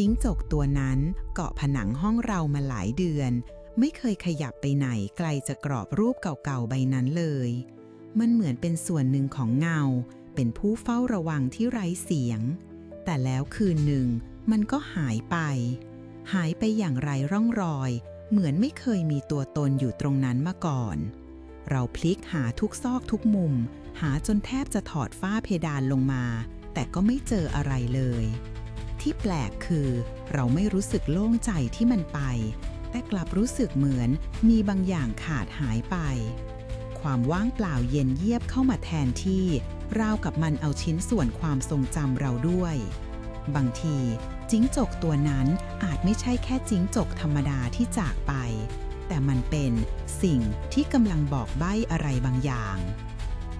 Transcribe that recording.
จิ้งจกตัวนั้นเกาะผนังห้องเรามาหลายเดือน ไม่เคยขยับไปไหนไกลจากกรอบรูปเก่าๆใบนั้นเลย มันเหมือนเป็นส่วนหนึ่งของเงา เป็นผู้เฝ้าระวังที่ไร้เสียง แต่แล้วคืนหนึ่งมันก็หายไป หายไปอย่างไรร่องรอย เหมือนไม่เคยมีตัวตนอยู่ตรงนั้นมาก่อน เราพลิกหาทุกซอกทุกมุม หาจนแทบจะถอดฝ้าเพดานลงมา แต่ก็ไม่เจออะไรเลย ที่แปลกคือเราไม่รู้สึกโล่งใจที่มันไป แต่กลับรู้สึกเหมือนมีบางอย่างขาดหายไป ความว่างเปล่าเย็นเยียบเข้ามาแทนที่ ราวกับมันเอาชิ้นส่วนความทรงจำเราด้วย บางทีจิ้งจกตัวนั้นอาจไม่ใช่แค่จิ้งจกธรรมดาที่จากไป แต่มันเป็นสิ่งที่กำลังบอกใบ้อะไรบางอย่าง